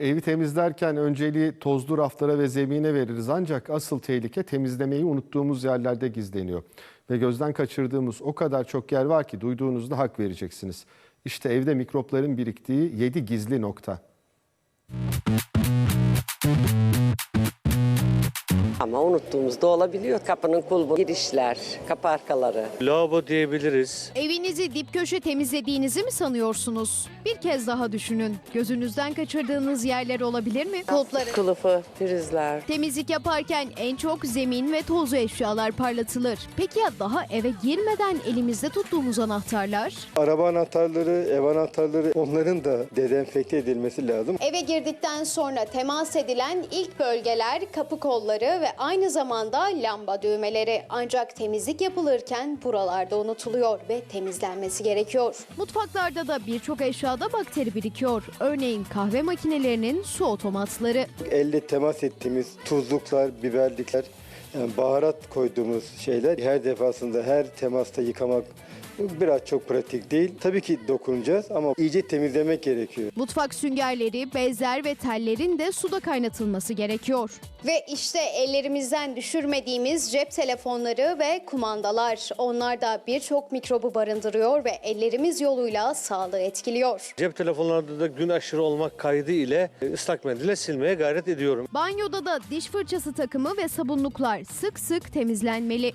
Evi temizlerken önceliği tozlu raflara ve zemine veririz ancak asıl tehlike temizlemeyi unuttuğumuz yerlerde gizleniyor. Ve gözden kaçırdığımız o kadar çok yer var ki duyduğunuzda hak vereceksiniz. İşte evde mikropların biriktiği 7 gizli nokta. Ama unuttuğumuzda olabiliyor. Kapının kulbu, girişler, kapı arkaları. Lavabo diyebiliriz. Evinizi dip köşe temizlediğinizi mi sanıyorsunuz? Bir kez daha düşünün. Gözünüzden kaçırdığınız yerler olabilir mi? Kulpları. Kılıfı, prizler. Temizlik yaparken en çok zemin ve tozlu eşyalar parlatılır. Peki ya daha eve girmeden elimizde tuttuğumuz anahtarlar? Araba anahtarları, ev anahtarları onların da dezenfekte edilmesi lazım. Eve girdikten sonra temas edilen ilk bölgeler kapı kolları ve aynı zamanda lamba düğmeleri. Ancak temizlik yapılırken buralarda unutuluyor ve temizlenmesi gerekiyor. Mutfaklarda da birçok eşyada bakteri birikiyor. Örneğin kahve makinelerinin su otomatları. Elle temas ettiğimiz tuzluklar, biberlikler, yani baharat koyduğumuz şeyler her defasında her temasta yıkamak biraz çok pratik değil. Tabii ki dokunacağız ama iyice temizlemek gerekiyor. Mutfak süngerleri, bezler ve tellerin de suda kaynatılması gerekiyor. Ve işte ellerimizden düşürmediğimiz cep telefonları ve kumandalar. Onlar da birçok mikrobu barındırıyor ve ellerimiz yoluyla sağlığı etkiliyor. Cep telefonlarda da gün aşırı olmak kaydı ile ıslak mendille silmeye gayret ediyorum. Banyoda da diş fırçası takımı ve sabunluklar sık sık temizlenmeli.